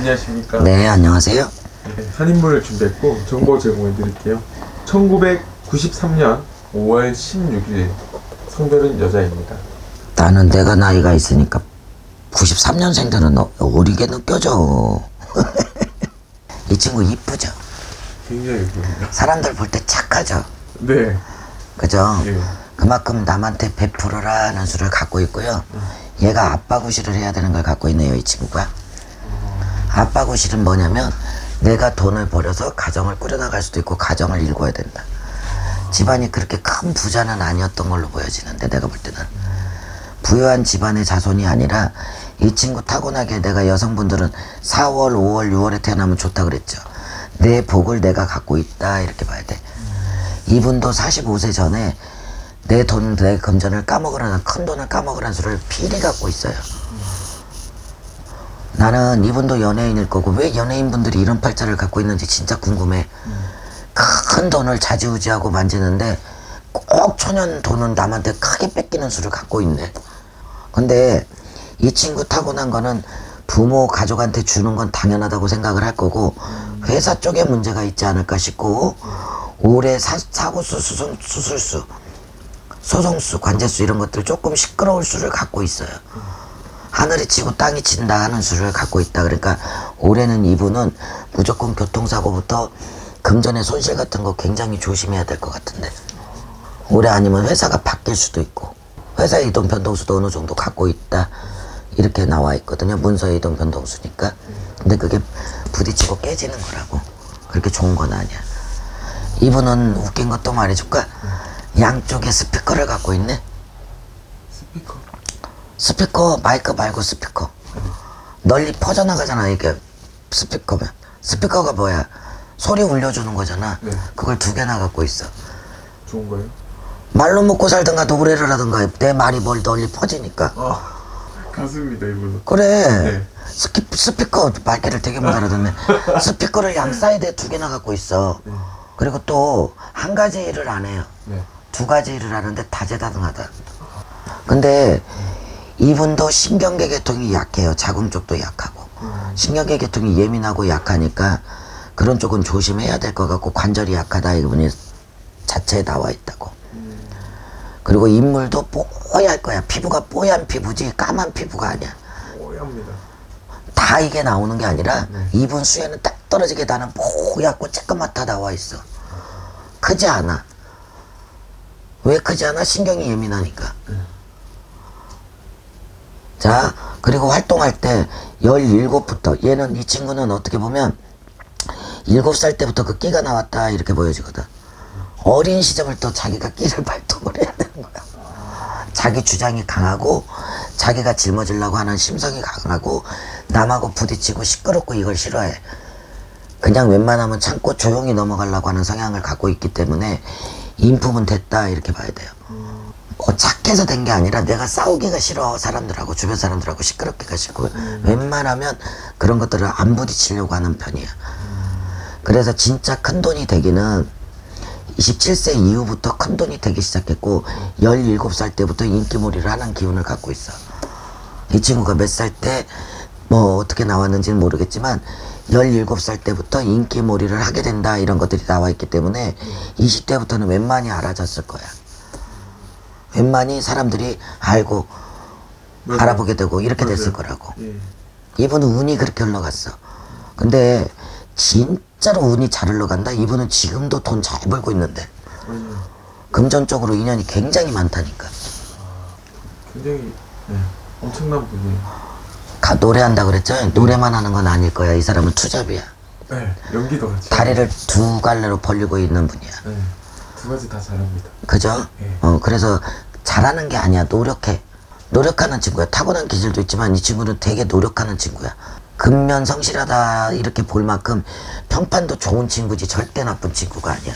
안녕하십니까. 네, 안녕하세요. 네, 한 인물을 준비했고 정보 제공해 드릴게요. 1993년 5월 16일 성별은 여자입니다. 나는 내가 나이가 있으니까 93년생들은 어리게 느껴져. 이 친구 이쁘죠? 굉장히 예쁩니다. 사람들 볼 때 착하죠? 네. 그죠? 예. 그만큼 남한테 베풀어라는 수를 갖고 있고요. 얘가 아빠 구실을 해야 되는 걸 갖고 있네요, 이 친구가. 아빠 구실은 뭐냐면 내가 돈을 벌여서 가정을 꾸려나갈 수도 있고 가정을 일궈야 된다. 집안이 그렇게 큰 부자는 아니었던 걸로 보여지는데 내가 볼 때는 부유한 집안의 자손이 아니라 이 친구 타고나게 내가 여성분들은 4월, 5월, 6월에 태어나면 좋다 그랬죠. 내 복을 내가 갖고 있다 이렇게 봐야 돼. 이분도 45세 전에 내 돈, 내 금전을 까먹으라는 큰 돈을 까먹으라는 수를 필히 갖고 있어요. 나는 이분도 연예인일 거고 왜 연예인분들이 이런 팔자를 갖고 있는지 진짜 궁금해. 큰 돈을 자지우지하고 만지는데 꼭 천연 돈은 남한테 크게 뺏기는 수를 갖고 있네. 근데 이 친구 타고난 거는 부모 가족한테 주는 건 당연하다고 생각을 할 거고 회사 쪽에 문제가 있지 않을까 싶고 올해 사, 사고수 수송, 수술수 소송수 관제수 이런 것들 조금 시끄러울 수를 갖고 있어요 하늘이 치고 땅이 친다 하는 수를 갖고 있다. 그러니까 올해는 이분은 무조건 교통사고부터 금전의 손실 같은 거 굉장히 조심해야 될 것 같은데. 올해 아니면 회사가 바뀔 수도 있고 회사 이동 변동수도 어느 정도 갖고 있다. 이렇게 나와 있거든요. 문서 이동 변동수니까. 근데 그게 부딪히고 깨지는 거라고. 그렇게 좋은 건 아니야. 이분은 웃긴 것도 말해줄까? 양쪽에 스피커를 갖고 있네. 스피커 마이크 말고 스피커. 널리 퍼져나가잖아 이게 스피커면 스피커가 뭐야? 소리 울려주는 거잖아. 네. 그걸 두 개나 갖고 있어. 좋은 거예요? 말로 먹고 살든가 노래를 하든가 내 말이 뭘 널리 퍼지니까. 아, 가슴입니다, 이분은. 그래. 네. 스키, 스피커 말귀를 되게 못 알아듣네. 스피커를 양 사이드에 두 개나 갖고 있어. 그리고 또 한 가지 일을 안 해요. 네. 두 가지 일을 하는데 다재다능하다. 근데 이분도 신경계 계통이 약해요. 자궁 쪽도 약하고. 신경계 계통이 예민하고 약하니까 그런 쪽은 조심해야 될 것 같고 관절이 약하다 이분이 자체에 나와 있다고. 그리고 인물도 뽀얄 거야. 피부가 뽀얀 피부지 까만 피부가 아니야. 뽀얗니다. 다 이게 나오는 게 아니라 이분 수에는 딱 떨어지게 나는 뽀얗고 쬐끄맣다 나와 있어. 크지 않아. 왜 크지 않아? 신경이 예민하니까 자 그리고 활동할 때 17부터 얘는 이 친구는 어떻게 보면 7살 때부터 그 끼가 나왔다 이렇게 보여지거든 어린 시절부터 자기가 끼를 발동을 해야 되는 거야 자기 주장이 강하고 자기가 짊어지려고 하는 심성이 강하고 남하고 부딪히고 시끄럽고 이걸 싫어해. 그냥 웬만하면 참고 조용히 넘어가려고 하는 성향을 갖고 있기 때문에 인품은 됐다 이렇게 봐야 돼요. 어, 착해서 된 게 아니라 내가 싸우기가 싫어 사람들하고 주변 사람들하고 시끄럽기가 싫고 웬만하면 그런 것들을 안 부딪히려고 하는 편이야. 그래서 진짜 큰 돈이 되기는 27세 이후부터 큰 돈이 되기 시작했고 17살 때부터 인기몰이를 하는 기운을 갖고 있어. 이 친구가 몇 살 때 뭐 어떻게 나왔는지는 모르겠지만 17살 때부터 인기몰이를 하게 된다 이런 것들이 나와 있기 때문에 20대부터는 웬만히 알아졌을 거야. 웬만히 사람들이 알고 맞아요. 알아보게 되고 이렇게 맞아요. 됐을 거라고. 예. 이분은 운이 그렇게 흘러갔어. 근데 진짜로 운이 잘 흘러간다. 이분은 지금도 돈 잘 벌고 있는데 맞아요. 금전적으로 인연이 굉장히 많다니까. 굉장히, 네. 엄청난 분이에요. 가, 노래한다 그랬죠? 노래만 하는 건 아닐 거야. 이 사람은 투잡이야. 네. 연기도 같이. 다리를 두 갈래로 벌리고 있는 분이야. 네. 두 가지 다 잘합니다. 그죠? 예. 어, 그래서 잘하는 게 아니야. 노력해. 노력하는 친구야. 타고난 기질도 있지만 이 친구는 되게 노력하는 친구야. 근면 성실하다 이렇게 볼 만큼 평판도 좋은 친구지 절대 나쁜 친구가 아니야.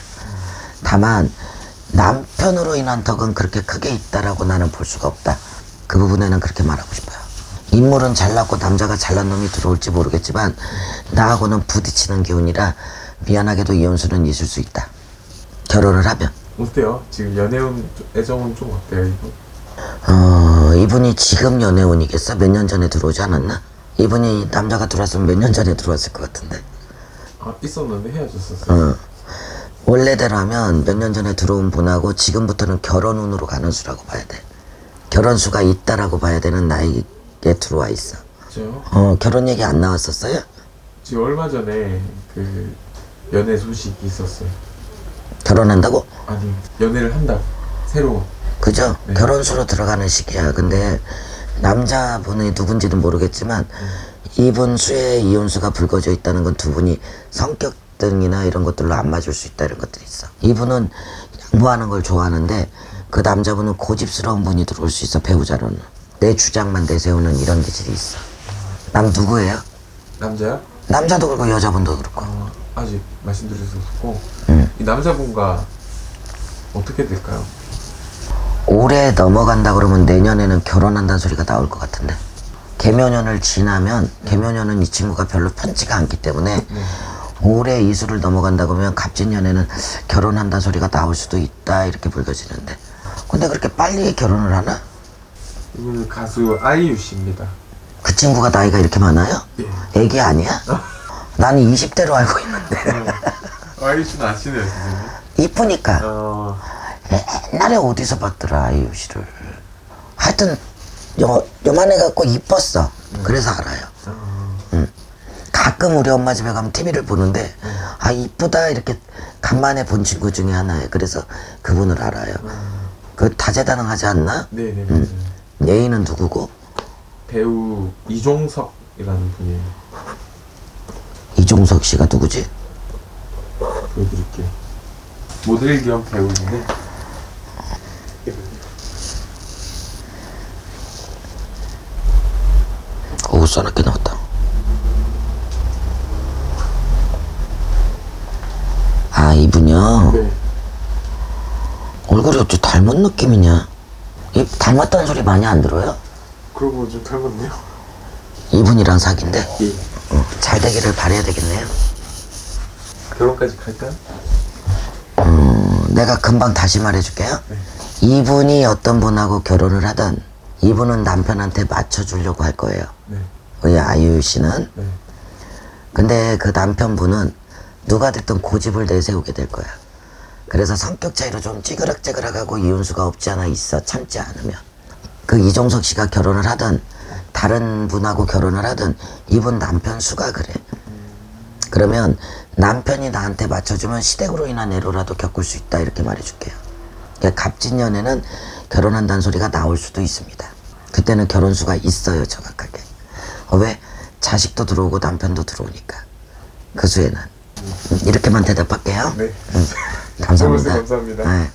다만 남편으로 인한 덕은 그렇게 크게 있다라고 나는 볼 수가 없다. 그 부분에는 그렇게 말하고 싶어요. 인물은 잘났고 남자가 잘난 놈이 들어올지 모르겠지만 나하고는 부딪히는 기운이라 미안하게도 이혼수는 있을 수 있다. 결혼을 하면. 어때요? 지금 연애운, 애정은 좀 어때요, 이분? 어, 이분이 지금 연애운이겠어? 몇 년 전에 들어오지 않았나? 이분이 남자가 들어왔으면 몇 년 전에 들어왔을 것 같은데. 아 있었는데 헤어졌었어요. 어. 원래대로라면 몇 년 전에 들어온 분하고 지금부터는 결혼 운으로 가는 수라고 봐야 돼. 결혼 수가 있다라고 봐야 되는 나이에 들어와 있어. 저요? 어, 결혼 얘기 안 나왔었어요? 지금 얼마 전에 그 연애 소식이 있었어요. 결혼한다고? 아니 연애를 한다고 새로 그죠? 네. 결혼수로 들어가는 시기야. 근데 남자분이 누군지는 모르겠지만 이분 수의 이혼수가 불거져 있다는 건 두 분이 성격 등이나 이런 것들로 안 맞을 수 있다 이런 것들이 있어. 이분은 양보하는 걸 좋아하는데 그 남자분은 고집스러운 분이 들어올 수 있어 배우자로는. 내 주장만 내세우는 이런 기질이 있어. 남 누구예요? 남자야? 남자도 그렇고 여자분도 그렇고. 어, 아직 말씀드릴 수 없고 음. 이 남자분과 어떻게 될까요? 올해 넘어간다 그러면 내년에는 결혼한다는 소리가 나올 것 같은데 개묘년을 지나면 개묘년은 이 친구가 별로 편치가 않기 때문에 올해 이수를 넘어간다 그러면 갑진년에는 결혼한다는 소리가 나올 수도 있다 이렇게 불거지는데 근데 그렇게 빨리 결혼을 하나? 이분은 가수 아이유 씨입니다. 그 친구가 나이가 이렇게 많아요? 예. 애기 아니야? 나는 20대로 알고 있는데 아시네요, 선생님. 이쁘니까 어, 옛날에 어디서 봤더라 아이유 씨를 하여튼 요, 요만해 갖고 이뻤어 그래서 알아요 어, 가끔 우리 엄마 집에 가면 TV를 보는데 아 이쁘다 이렇게 간만에 본 친구 중에 하나예요 그래서 그분을 알아요 그 다재다능하지 않나? 네네. 음. 예인은 누구고? 배우 이종석이라는 분이에요. 이종석 씨가 누구지? 보여드릴게요. 모델 겸 배우인데 오 써놨게 나왔다 아 이분요? 네. 얼굴이 어째 닮은 느낌이냐 이 닮았다는 소리 많이 안 들어요? 그러고 보니 좀 닮았네요. 이분이랑 사귄대? 예. 어, 잘 되기를 바래야 되겠네요 결혼까지 갈까요? 음, 내가 금방 다시 말해줄게요. 이분이 어떤 분하고 결혼을 하든 이분은 남편한테 맞춰주려고 할 거예요. 네. 우리 아이유 씨는. 네. 근데 그 남편분은 누가 됐든 고집을 내세우게 될 거야. 그래서 성격 차이로 좀 찌그락찌그락하고 이혼수가 없지 않아 있어. 참지 않으면. 그 이종석 씨가 결혼을 하든 다른 분하고 결혼을 하든 이분 남편 수가 그래. 그러면 남편이 나한테 맞춰주면 시댁으로 인한 애로라도 겪을 수 있다 이렇게 말해줄게요. 그러니까 갑진년에는 결혼한다는 소리가 나올 수도 있습니다. 그때는 결혼수가 있어요 정확하게. 어, 왜? 자식도 들어오고 남편도 들어오니까. 그 수에는. 이렇게만 대답할게요. 네. 감사합니다. 감사합니다. 네.